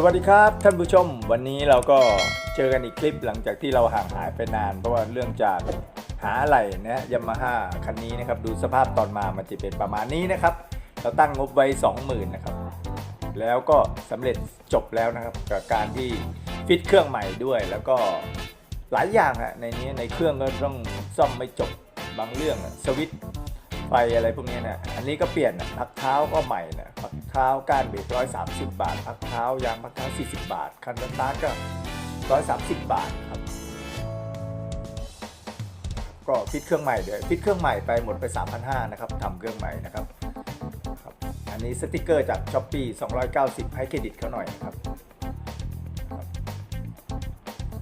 สวัสดีครับท่านผู้ชม วันนี้เราก็เจอกันอีกคลิปหลังจากที่เราห่างหายไปนาน เพราะว่าเรื่องจากหาอะไรนะยามาฮ่าคันนี้นะครับดูสภาพตอนมามันจะเป็นประมาณนี้นะครับ เราตั้งงบไว้ 20,000นะครับ แล้วก็สำเร็จจบแล้วนะครับ กับการที่ฟิตเครื่องใหม่ด้วย แล้วก็หลายอย่างอะในนี้ในเครื่องก็ต้องซ่อมไม่จบบางเรื่องสวิต ไฟอะไรพวกนี้นะอันนี้ก็เปลี่ยนนะพักเท้าก็ใหม่นะพักเท้าก้านเบรกร้อยสามสิบบาท พักเท้ายางพักเท้าสี่สิบบาท คันสตาร์ทก็ร้อยสามสิบบาทครับก็ฟิตเครื่องใหม่เด้วยวฟิตเครื่องใหม่ไปหมดไป 3,500นะครับทำเครื่องใหม่นะครับครับ อันนี้สติกเกอร์จากช้อปปี้290 ให้เครดิตเขาหน่อยนะครับ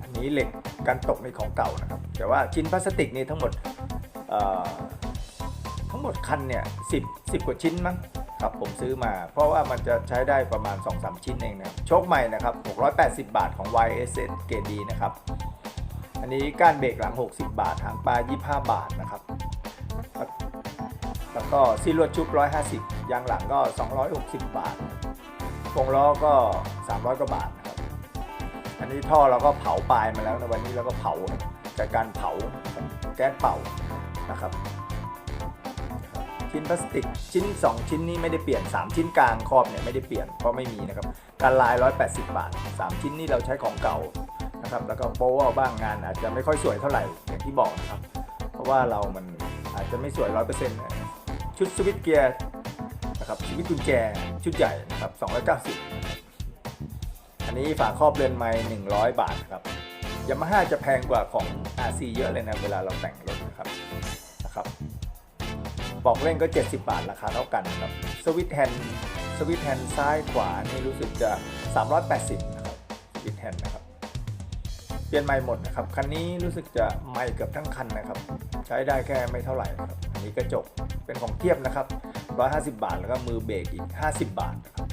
อันนี้เหล็กกันตกในของเก่านะครับ แต่ว่าชิ้นพลาสติกนี่ทั้งหมดเอ่อ ทั้งหมดคันเนี่ยสิบสิบกว่าชิ้นมั้งครับผมซื้อมา เพราะว่ามันจะใช้ได้ประมาณ 2-3 ชิ้นเองนะโชคใหม่นะครับ 680 บาทของ YSS เกรดดีนะครับ อันนี้ก้านเบรกหลัง 60 บาทหางปลา 25 บาทนะครับ แล้วก็ซีลวดชุบ 150 ยางหลังก็ 260 บาทวงล้อก็ 300 กว่าบาทนะครับ อันนี้ท่อเราก็เผาปลายมาแล้วนะวันนี้เราก็เผาจากการเผาแก๊สเป่านะครับ ชิ้นพลาสติก ชิ้น 2 ชิ้นนี้ไม่ได้เปลี่ยน 3 ชิ้นกลางครอบเนี่ยไม่ได้เปลี่ยนเพราะไม่มีนะครับการลาย 180 บาท 3 ชิ้นนี้เราใช้ของเก่านะครับแล้วก็โป๊เอาบ้างงานอาจจะไม่ค่อยสวยเท่าไหร่อย่างที่บอกนะครับ เพราะว่าเรามันอาจจะไม่สวย 100%นะชุดสวิตเกียร์นะครับสวิตกุญแจชุดใหญ่นะครับ290 อันนี้ฝาครอบเรือนไม้100 บาทครับยามาฮ่าจะแพงกว่าของ RC เยอะเลยนะเวลาเราแต่งรถนะครับนะครับ บอกเล่นก็ 70 บาทราคาเท่ากันครับสวิตแฮนสวิตแฮนซ้ายขวานี่รู้สึกจะ 380 นะครับสวิตแฮนนะครับ เปลี่ยนใหม่หมดนะครับ คันนี้รู้สึกจะใหม่เกือบทั้งคันนะครับ ใช้ได้แค่ไม่เท่าไหร่นะครับอันนี้กระจกเป็นของเทียบนะครับ 150 บาทแล้วก็มือเบรกอีก 50 บาทนะครับ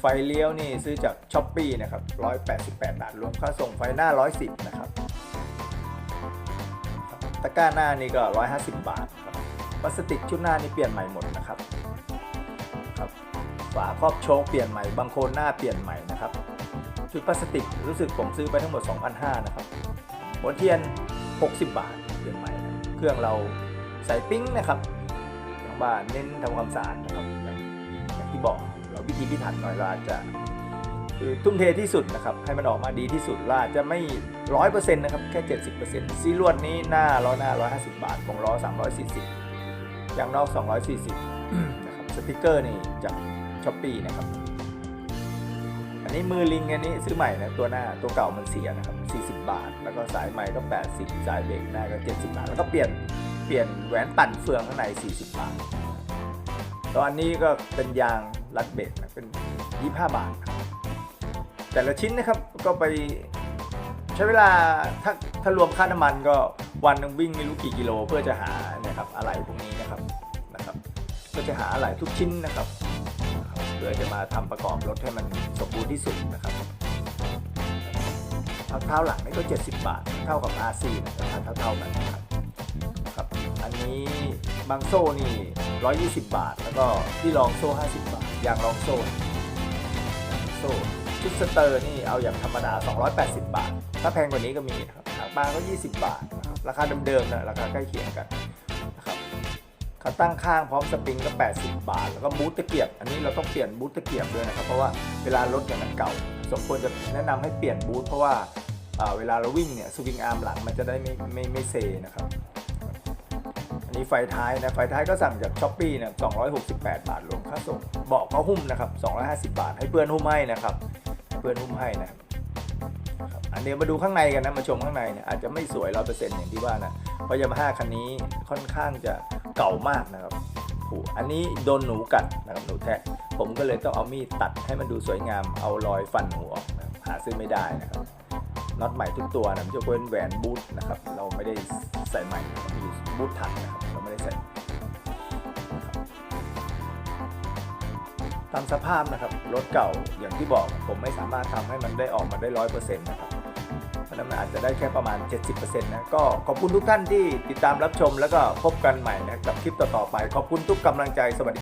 ไฟเลี้ยวนี่ซื้อจากช้อปปี้นะครับ 188 บาท รวมค่าส่งไฟหน้า 110 นะครับ ตะกร้าหน้านี่ก็ 150 บาท พลาสติกชุดหน้านี่เปลี่ยนใหม่หมดนะครับครับฝาครอบโชคเปลี่ยนใหม่บางโคนหน้าเปลี่ยนใหม่นะครับชุดพลาสติกรู้สึกผมซื้อไปทั้งหมด 2,500นะครับหัวเทียน 60 บาทเปลี่ยนใหม่นะเครื่องเราใส่ปิ้งนะครับทางบ้านเน้นทำความสะอาดนะครับอย่างที่บอกเราวิธีพิถันหน่อยเราจะคือทุ่มเทที่สุดนะครับให้มันออกมาดีที่สุดเราจะไม่ร้อยเปอร์เซ็นต์นะครับแค่เจ็ดสิบเปอร์เซ็นต์ซีลวดนี้หน้าล้อหน้าร้อยห้าสิบบาทวงล้อสามร้อยสี่สิบ ยางนอก 240นะครับสติกเกอร์นี่จากช้อปปีนะครับ อันนี้มือลิงอันนี้ซื้อใหม่นะตัวหน้าตัวเก่ามันเสียนะครับ 40 บาท แล้วก็สายใหม่ก็ 80 สายเบรกหน้าก็ 70 บาท แล้วก็เปลี่ยนเปลี่ยนแหวนปั่นเฟืองข้างใน 40 บาทตอนนี้ก็เป็นยางรัดเบรกนะเป็น 25 บาทครับแต่ละชิ้นนะครับก็ไปใช้เวลาถ้าถ้ารวมค่าน้ำมันก็วันนึงวิ่งไม่รู้กี่กิโลเพื่อจะหาเนี่ยครับอะไรพวกนี้ เพื่อจะหาอะไรทุกชิ้นนะครับ เพื่อจะมาทำประกอบรถให้มันสมบูรณ์ที่สุดนะครับพักเท้าหลังนี่ก็ 70 บาท เท่ากับ RC นะครับเท่าๆกันนะครับครับ อันนี้บางโซ่นี่ 120 บาท แล้วก็ที่รองโซ่ 50 บาทยางรองโซ่โซ่ชุดสเตอร์นี่เอาอย่างธรรมดา 280 บาท ถ้าแพงกว่านี้ก็มีครับหางปลาก็ 20 บาทนะครับราคาเดิมๆนะราคาใกล้เคียงกัน ขาตั้งข้างพร้อมสปริงก็ 80 บาท แล้วก็บูทตะเกียบ อันนี้เราต้องเปลี่ยนบูทตะเกียบด้วยนะครับ เพราะว่าเวลารถอย่างมันเก่า สมควรจะแนะนำให้เปลี่ยนบูทเพราะว่าเวลาเราวิ่งเนี่ยสวิงอาร์มหลังมันจะได้ไม่ไม่ไม่เซนะครับ อันนี้ไฟท้ายนะ ไฟท้ายก็สั่งจากช้อปปี้นะ268 บาทรวมค่าส่ง เบาะเขาหุ้มนะครับ 250 บาท ให้เพื่อนหุ้มให้นะครับ เพื่อนหุ้มให้นะครับ ครับอันเดี๋ยวมาดูข้างในกันนะมาชมข้างในเนี่ยอาจจะไม่สวยร้อยเปอร์เซ็นต์อย่างที่ว่านะเพราะยามาฮ่าคันนี้ค่อนข้างจะเก่ามากนะครับโอ้อันนี้โดนหนูกัดนะครับหนูแทะผมก็เลยต้องเอามีดตัดให้มันดูสวยงามเอารอยฟันหนูออกนะหาซื้อไม่ได้นะครับน็อตใหม่ทุกตัวนะไม่ใช่เป็นแหวนบูทนะครับเราไม่ได้ใส่ใหม่บมีบูทถังนะครับ ตามสภาพนะครับรถเก่าอย่างที่บอกผมไม่สามารถทำให้มันได้ออกมาได้ร้อยเปอร์เซ็นต์นะครับเพราะฉะนั้นมันอาจจะได้แค่ประมาณ 70%นะก็ขอบคุณทุกท่านที่ติดตามรับชมแล้วก็พบกันใหม่นะกับคลิปต่อๆไป ขอบคุณทุกกำลังใจสวัสดี